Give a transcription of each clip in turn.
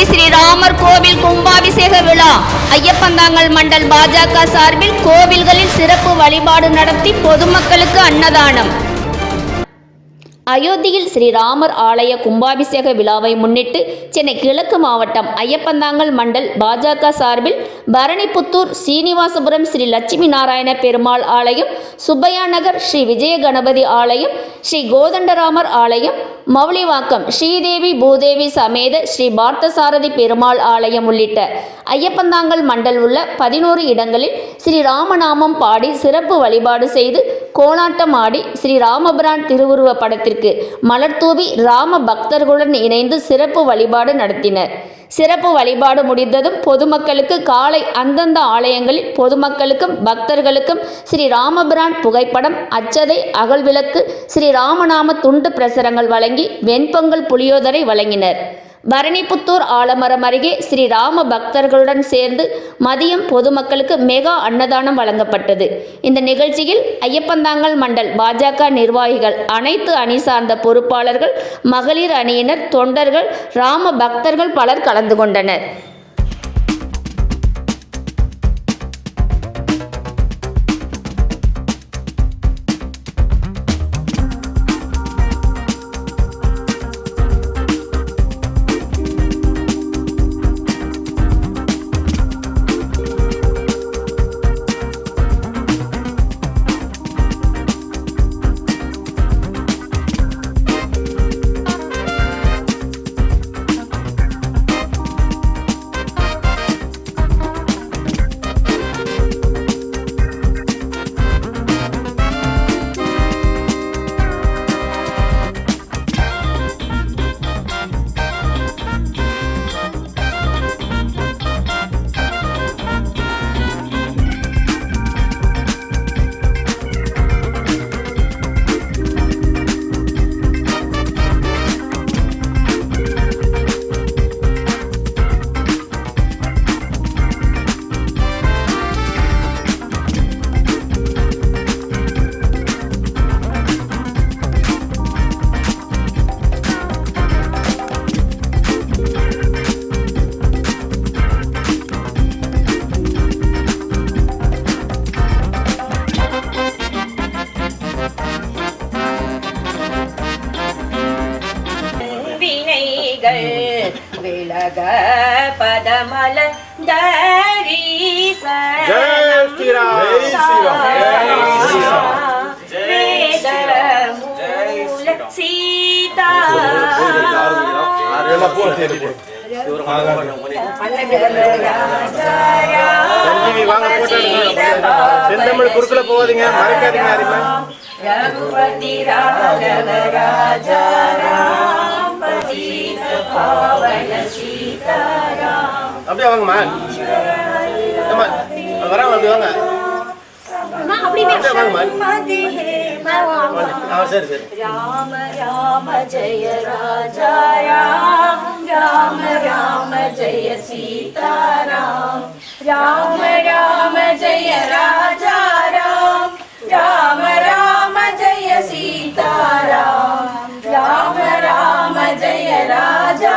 அயோத்தி ஸ்ரீராமர் கோவில் கும்பாபிஷேக விழா. ஐயப்பந்தாங்கல் மண்டல் பாஜக சார்பில் கோவில்களில் சிறப்பு வழிபாடு நடத்தி பொதுமக்களுக்கு அன்னதானம். அயோத்தியில் ஸ்ரீராமர் ஆலய கும்பாபிஷேக விழாவை முன்னிட்டு சென்னை கிழக்கு மாவட்டம் ஐயப்பந்தாங்கல் மண்டல் பாஜக சார்பில் பரணிபுத்தூர் சீனிவாசபுரம் ஸ்ரீ லட்சுமி நாராயண பெருமாள் ஆலயம் சுப்பையா நகர் ஸ்ரீ விஜய கணபதி ஆலயம் ஸ்ரீ கோதண்டராமர் ஆலயம் மௌலிவாக்கம் ஸ்ரீதேவி பூதேவி சமேத ஸ்ரீ பார்த்தசாரதி பெருமாள் ஆலயம் உள்ளிட்ட ஐயப்பந்தாங்கல் மண்டல் உள்ள பதினோரு இடங்களில் ஸ்ரீ ராமநாமம் பாடி சிறப்பு வழிபாடு செய்து கோலாட்டம் ஆடி ஸ்ரீ ராமபிரான் திருவுருவ படத்திற்கு மலர் தூவி ராம பக்தர்களுடன் இணைந்து சிறப்பு வழிபாடு நடத்தினர். சிறப்பு வழிபாடு முடிந்ததும் பொதுமக்களுக்கு காலை அந்தந்த ஆலயங்களில் பொதுமக்களுக்கும் பக்தர்களுக்கும் ஸ்ரீ ராமபிரான் புகைப்படம் அச்சதை அகல்விளக்கு ஸ்ரீ ராமநாம துண்டு பிரசுரங்கள் வழங்கி வெண்பொங்கல் புளியோதரை வழங்கினர். பரணிபுத்தூர் ஆலமரம் அருகே ஸ்ரீராம பக்தர்களுடன் சேர்ந்து மதியம் பொதுமக்களுக்கு மெகா அன்னதானம் வழங்கப்பட்டது. இந்த நிகழ்ச்சியில் ஐயப்பந்தாங்கல் மண்டல் பாஜக நிர்வாகிகள் அனைத்து அணி சார்ந்த பொறுப்பாளர்கள் மகளிர் அணியினர் தொண்டர்கள் ராம பக்தர்கள் பலர் கலந்து கொண்டனர். விலக பதமல தரீச. வேத மூல சீதா. செந்தமிழ் குறுக்குல போகாதீங்க மறைக்காதீங்க ரகுபதி ராഘവ ராஜா ராம் பாவன சீதாராம் அப்படியே வாங்கம்மா ஏம்மா, வராங்க அப்படி வாங்க. அப்படியே வாங்கம்மா ஆ சரி சரி. ராம ராம ஜெய ராஜா ராம் ராம ராம ஜெய சீதாராம். ராம ராம ஜெய ராஜா ராம் ராம ராம ஜெய சீதாராம். ராம ராம ஜெய ராஜா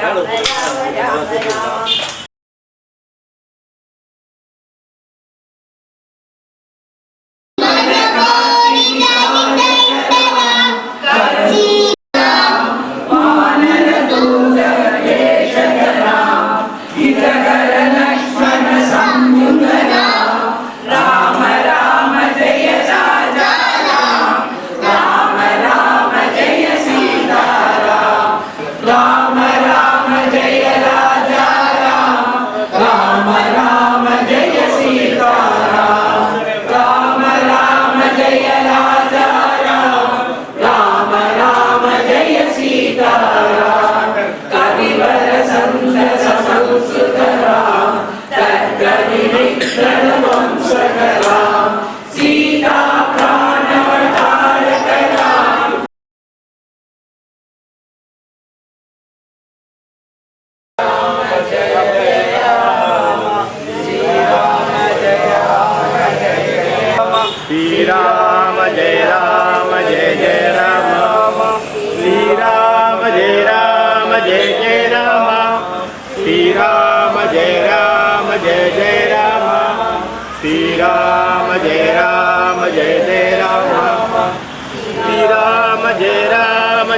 out of there.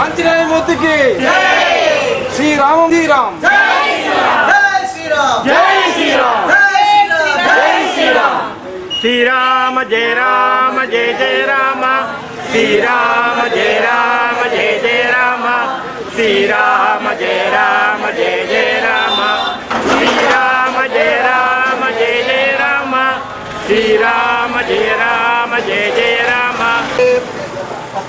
Anjaneya మూర్తికి Srirama Sriram Srirama జయ రామ జయ జయ రామ. శ్రీరామ జయ రామ జయ జయ రామ. శ్రీరామ జయ రామ జయ జయ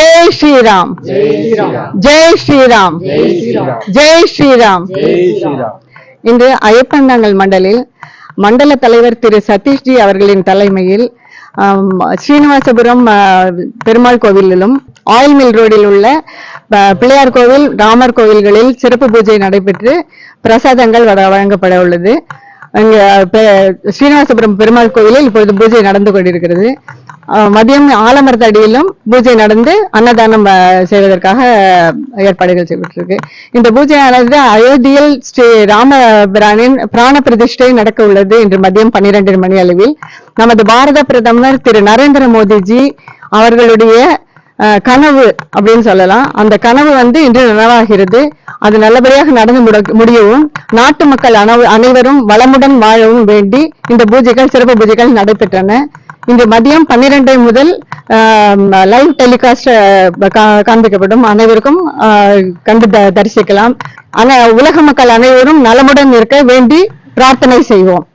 ஸ்ரீராம். ஜெய் ஸ்ரீராம். ஜெய் ஸ்ரீராம். இன்று ஐயப்பந்தாங்கல் மண்டலில் மண்டல தலைவர் திரு சதீஷ்ஜி அவர்களின் தலைமையில் ஸ்ரீனிவாசபுரம் பெருமாள் கோவிலிலும் ஆயில் மில் ரோடில் உள்ள பிள்ளையார் கோவில் ராமர் கோவில்களில் சிறப்பு பூஜை நடைபெற்று பிரசாதங்கள் வழங்கப்பட உள்ளது. அங்க பெ- ஸ்ரீனிவாசபுரம் பெருமாள் கோவிலில் இப்பொழுது பூஜை நடந்து கொண்டிருக்கிறது. மதியம் ஆலமரத்தடியிலும் பூஜை நடந்து அன்னதானம் செய்வதற்காக ஏற்பாடுகள் செய்யப்பட்டிருக்கு. இந்த பூஜையானது அயோத்தியில் ஸ்ரீ ராமபிரானின் பிராண பிரதிஷ்டை நடக்க உள்ளது இன்று மதியம் பன்னிரண்டு மணி அளவில். நமது பாரத பிரதமர் திரு நரேந்திர மோடிஜி அவர்களுடைய கனவு அப்படின்னு சொல்லலாம். அந்த கனவு வந்து இன்று நனவாகிறது. அது நல்லபடியாக நடந்து முட- முடியவும் நாட்டு மக்கள் அனவு அனைவரும் வளமுடன் வாழவும் வேண்டி இந்த பூஜைகள் சிறப்பு பூஜைகள் நடைபெற்றன. இன்று மதியம் பன்னிரண்டு முதல் லைவ் டெலிகாஸ்ட் காண்பிக்கப்படும். அனைவருக்கும் ஆஹ், கண்டு த- தரிசிக்கலாம். ஆனா உலக மக்கள் அனைவரும் நலமுடன் இருக்க வேண்டி பிரார்த்தனை செய்வோம்.